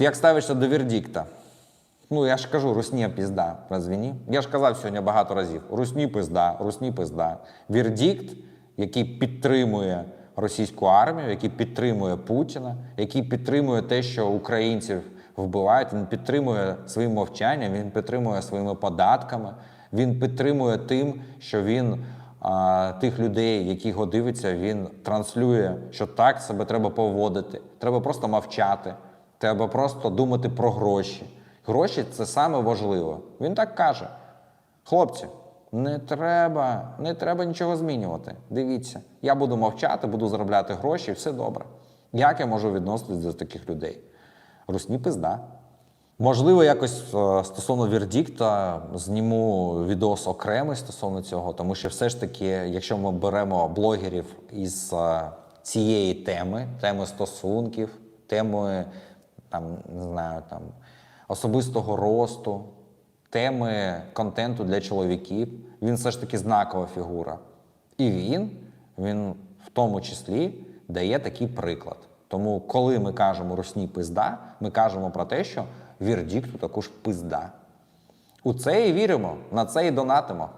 Як ставишся до вердикта? Ну, я ж кажу, русня пізда, разве ні? Я ж казав сьогодні багато разів: русні пизда, русні пизда. Вердикт, який підтримує російську армію, який підтримує Путіна, який підтримує те, що українців вбивають, він підтримує своїм мовчанням, він підтримує своїми податками, він підтримує тим, що він а, тих людей, які його дивиться, він транслює, що так себе треба поводити. Треба просто мовчати. Треба просто думати про гроші. Гроші це саме важливо. Він так каже. Хлопці, не треба, не треба нічого змінювати. Дивіться, я буду мовчати, буду заробляти гроші, все добре. Як я можу відноситись до таких людей? Русні пизда. Можливо, якось е, стосовно вердикта зніму відос окремий стосовно цього, тому що все ж таки, якщо ми беремо блогерів із е, цієї теми, теми стосунків, теми там, не знаю, там, особистого росту, теми контенту для чоловіків, він все ж таки знакова фігура. І він, він в тому числі дає такий приклад. Тому, коли ми кажемо русні пизда, ми кажемо про те, що вірдікту також пизда. У це і віримо, на це і донатимо.